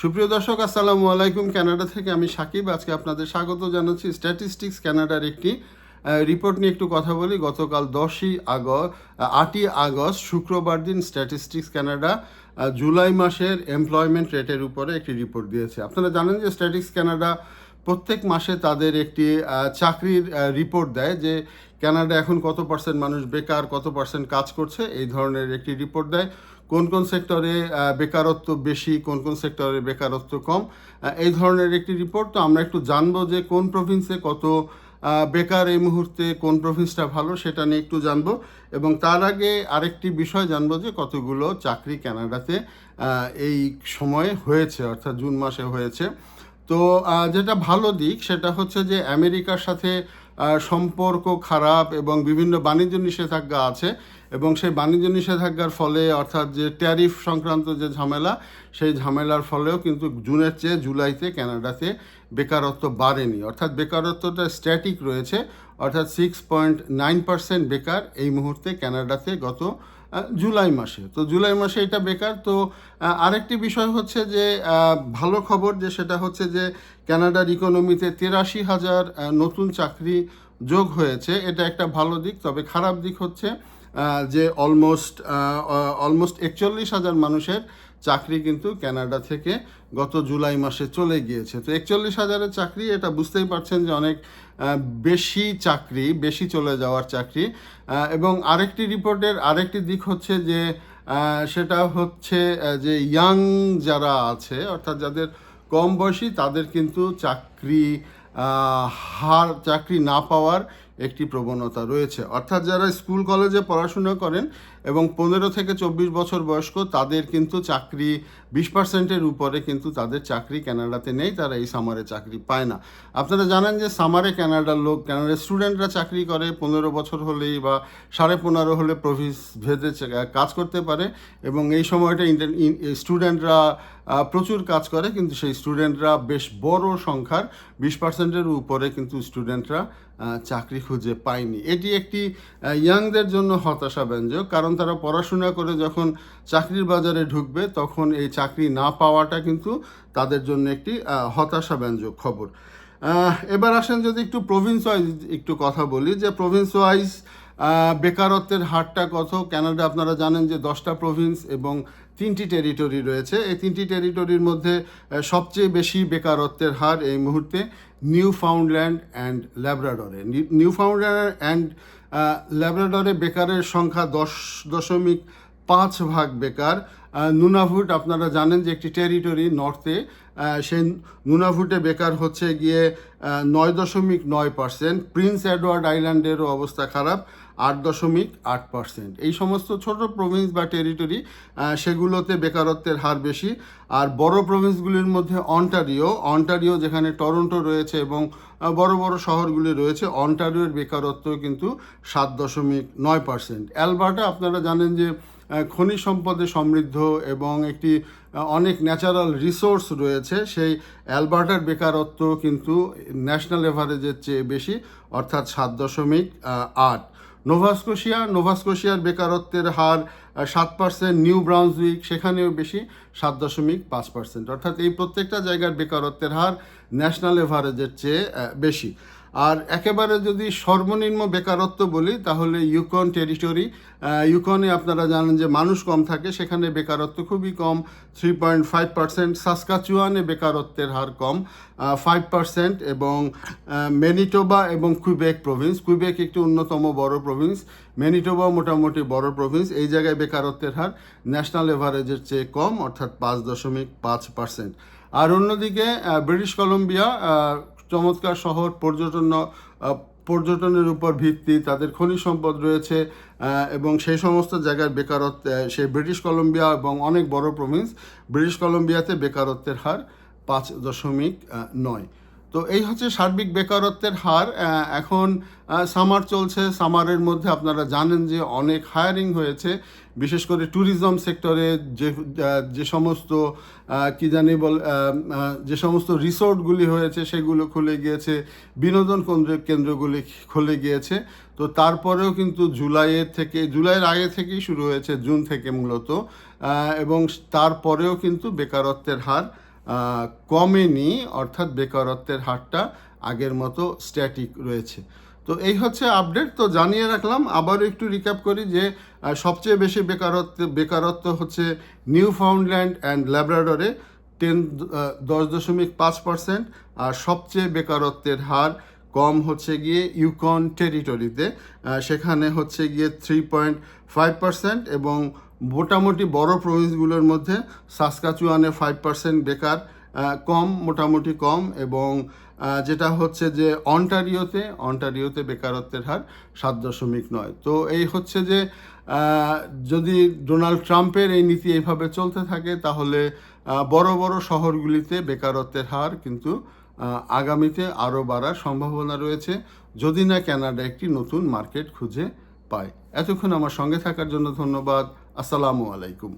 সুপ্রিয় দর্শক আসসালামু আলাইকুম। কানাডা থেকে আমি সাকিব। আজকে আপনাদের স্বাগত জানাচ্ছি স্ট্যাটিস্টিক্স কানাডার একটি রিপোর্ট নিয়ে একটু কথা বলি। গতকাল দশই আগস্ট আটই আগস্ট শুক্রবার দিন স্ট্যাটিস্টিক্স আহ, জুলাই মাসের এমপ্লয়মেন্ট রেটের উপরে একটি রিপোর্ট দিয়েছে। আপনারা জানেন যে স্ট্যাটিস্টিক্স কানাডা প্রত্যেক মাসে তাদের একটি চাকরির রিপোর্ট দেয় যে ক্যানাডা এখন কত পার্সেন্ট মানুষ বেকার কত পার্সেন্ট কাজ করছে এই ধরনের একটি রিপোর্ট দেয়। কোন কোন সেক্টরে বেকারত্ব বেশি কোন কোন সেক্টরে বেকারত্ব কম এই ধরনের একটি রিপোর্ট তো আমরা একটু জানব যে কোন প্রভিন্সে কত বেকার এই মুহূর্তে কোন প্রভিন্সটা ভালো সেটা নিয়ে একটু জানব। এবং তার আগে আরেকটি বিষয় জানব যে কতগুলো চাকরি কানাডাতে আহ, এই সময়ে হয়েছে অর্থাৎ জুন মাসে হয়েছে। তো যেটা ভালো দিক সেটা হচ্ছে যে আমেরিকার সাথে সম্পর্ক খারাপ এবং বিভিন্ন বাণিজ্য নিষেধাজ্ঞা আছে। এবং সেই বাণিজ্য নিষেধাজ্ঞার ফলে, অর্থাৎ যে ট্যারিফ সংক্রান্ত যে ঝামেলা, সেই ঝামেলার ফলেও কিন্তু জুনের চেয়ে জুলাইতে কানাডাতে বেকারত্ব বাড়েনি। অর্থাৎ বেকারত্বটা স্ট্যাটিক রয়েছে, অর্থাৎ সিক্স পয়েন্ট নাইন পার্সেন্ট বেকার এই মুহূর্তে কানাডাতে গত জুলাই মাসে। তো জুলাই মাসে এটা বেকার। তো আরেকটি বিষয় হচ্ছে যে ভালো খবর যে সেটা হচ্ছে যে কানাডার ইকোনমিতে তেরাশি হাজার নতুন চাকরি যোগ হয়েছে। এটা একটা ভালো দিক, তবে খারাপ দিক হচ্ছে যে অলমোস্ট অলমোস্ট একচল্লিশ হাজার মানুষের চাকরি কিন্তু কানাডা থেকে গত জুলাই মাসে চলে গিয়েছে। তো একচল্লিশ হাজারের চাকরি, এটা বুঝতেই পারছেন যে অনেক বেশি চাকরি, বেশি চলে যাওয়ার চাকরি। এবং আরেকটি রিপোর্টের আরেকটি দিক হচ্ছে যে সেটা হচ্ছে যে ইয়াং যারা আছে, অর্থাৎ যাদের কম বয়সী, তাদের কিন্তু চাকরি হার, চাকরি না পাওয়ার একটি প্রবণতা রয়েছে। অর্থাৎ যারা স্কুল, কলেজে পড়াশোনা করেন এবং পনেরো থেকে চব্বিশ বছর বয়স্ক, তাদের কিন্তু চাকরি বিশ পার্সেন্টের উপরে কিন্তু তাদের চাকরি ক্যানাডাতে নেই, তারা এই সামারে চাকরি পায় না। আপনারা জানেন যে সামারে ক্যানাডার লোক, কানাডার স্টুডেন্টরা চাকরি করে, পনেরো বছর হলেই বা সাড়ে পনেরো হলে প্রভিস ভেদে কাজ করতে পারে এবং এই সময়টা স্টুডেন্টরা প্রচুর কাজ করে, কিন্তু সেই স্টুডেন্টরা বেশ বড় সংখ্যার বিশ পার্সেন্টের উপরে কিন্তু স্টুডেন্টরা চাকরি খুঁজে পায়নি। এটি একটি ইয়াংদের জন্য হতাশাব্যঞ্জক, কারণ তারা পড়াশোনা করে যখন চাকরির বাজারে ঢুকবে, তখন এই চাকরি না পাওয়াটা কিন্তু তাদের জন্য একটি হতাশা হতাশাব্যঞ্জক খবর। এবার আসেন যদি একটু প্রভিন্স ওয়াইজ একটু কথা বলি, যে প্রভিন্স ওয়াইজ বেকারত্বের হারটা কত? কানাডা, আপনারা জানেন যে দশটা প্রভিন্স এবং তিনটি টেরিটরি রয়েছে। এই তিনটি টেরিটরির মধ্যে সবচেয়ে বেশি বেকারত্বের হার এই মুহূর্তে নিউ ফাউন্ডল্যান্ড অ্যান্ড ল্যাব্রাডরে নিউ ফাউন্ডল্যান্ড অ্যান্ড ল্যাব্রাডরে বেকারের সংখ্যা দশ দশমিক পাঁচ ভাগ বেকার। নুনাভুট, আপনারা জানেন যে একটি টেরিটরি নর্থে সেই নুনাভুটে বেকার হচ্ছে গিয়ে নয় দশমিক নয় পার্সেন্ট প্রিন্স এডওয়ার্ড আইল্যান্ডেরও অবস্থা খারাপ। আট দশমিক আট পার্সেন্ট। এই সমস্ত ছোট প্রভিন্স বা টেরিটরি সেগুলোতে বেকারত্বের হার বেশি। আর বড় প্রভিন্সগুলির মধ্যে অন্টারিও অন্টারিও যেখানে টরন্টো রয়েছে এবং বড় বড় শহরগুলি রয়েছে অন্টারিওর বেকারত্ব কিন্তু সাত দশমিক নয় পার্সেন্ট। অ্যালবার্টা, আপনারা জানেন যে খনিজ সম্পদে সমৃদ্ধ এবং একটি অনেক ন্যাচারাল রিসোর্স রয়েছে। সেই অ্যালবার্টার বেকারত্ব কিন্তু ন্যাশনাল এভারেজের চেয়ে বেশি, অর্থাৎ সাত দশমিক আট। নোভাস্কোশিয়া, নোভাস্কোশিয়ার বেকারত্বের হার সাত পার্সেন্ট নিউ ব্রাউন্সউইক, সেখানেও বেশি, সাত দশমিক পাঁচ পার্সেন্ট অর্থাৎ এই প্রত্যেকটা জায়গার বেকারত্বের হার ন্যাশনাল এভারেজের চেয়ে বেশি। আর একেবারে যদি সর্বনিম্ন বেকারত্ব বলি, তাহলে ইউকন টেরিটরি ইউকনে আপনারা জানেন যে মানুষ কম থাকে, সেখানে বেকারত্ব খুবই কম থ্রি পয়েন্ট ফাইভ পার্সেন্ট সাসকাচুয়ানে বেকারত্বের হার কম ফাইভ পার্সেন্ট এবং মেনিটোবা এবং কুইবেক প্রভিন্স কুইবেক একটি অন্যতম বড় প্রভিন্স মেনিটোবা মোটামুটি বড় প্রভিন্স এই জায়গায় বেকারত্বের হার ন্যাশনাল এভারেজের চেয়ে কম, অর্থাৎ পাঁচ দশমিক পাঁচ পার্সেন্ট আর অন্যদিকে ব্রিটিশ কলম্বিয়া চমৎকার শহর, পর্যটন পর্যটনের উপর ভিত্তি, তাদের খনিজ সম্পদ রয়েছে এবং সেই সমস্ত জায়গার বেকারত্ব সেই ব্রিটিশ কলম্বিয়া এবং অনেক বড় প্রভিন্স, ব্রিটিশ কলম্বিয়াতে বেকারত্বের হার পাঁচ দশমিক নয়। তো এই হচ্ছে সার্বিক বেকারত্বের হার। এখন সামার চলছে। সামারের মধ্যে আপনারা জানেন যে অনেক হায়ারিং হয়েছে। বিশেষ করে ট্যুরিজম সেক্টরে যে যে সমস্ত কি জানি বল যে সমস্ত রিসোর্টগুলি হয়েছে, সেগুলো খুলে গিয়েছে। বিনোদন কেন্দ্র, কেন্দ্রগুলি খুলে গিয়েছে। তো তারপরেও কিন্তু জুলাইয়ের থেকে, জুলাইয়ের আগে থেকেই শুরু হয়েছে, জুন থেকে মূলত। এবং তারপরেও কিন্তু বেকারত্বের হার। কমেনি, অর্থাৎ বেকারত্বের হারটা আগের মতো স্ট্যাটিক রয়েছে। তো এই হচ্ছে আপডেট তো জানিয়ে রাখলাম, আবারও একটু রিক্যাপ করি যে সবচেয়ে বেশি বেকারত্ব বেকারত্ব হচ্ছে নিউ ফাউন্ডল্যান্ড অ্যান্ড ল্যাব্রাডরে টেন দশ দশমিক পাঁচ পার্সেন্ট আর সবচেয়ে বেকারত্বের হার কম হচ্ছে গিয়ে ইউকন টেরিটরিতে সেখানে হচ্ছে গিয়ে থ্রি পয়েন্ট ফাইভ পার্সেন্ট এবং মোটামুটি বড় প্রভিন্সগুলোর মধ্যে সাসকাচুয়ানে ফাইভ পার্সেন্ট বেকার কম, মোটামুটি কম এবং যেটা হচ্ছে যে অন্টারিওতে অন্টারিওতে বেকারত্বের হার সাত দশমিক নয়। তো এই হচ্ছে যে যদি ডোনাল্ড ট্রাম্পের এই নীতি এইভাবে চলতে থাকে, তাহলে বড় বড় শহরগুলিতে বেকারত্বের হার কিন্তু আগামীতে আরও বাড়ার সম্ভাবনা রয়েছে। যদি না, কানাডা একটি নতুন মার্কেট খুঁজে পায় এতক্ষণ আমার সঙ্গে থাকার জন্য ধন্যবাদ। আসসালামু আলাইকুম।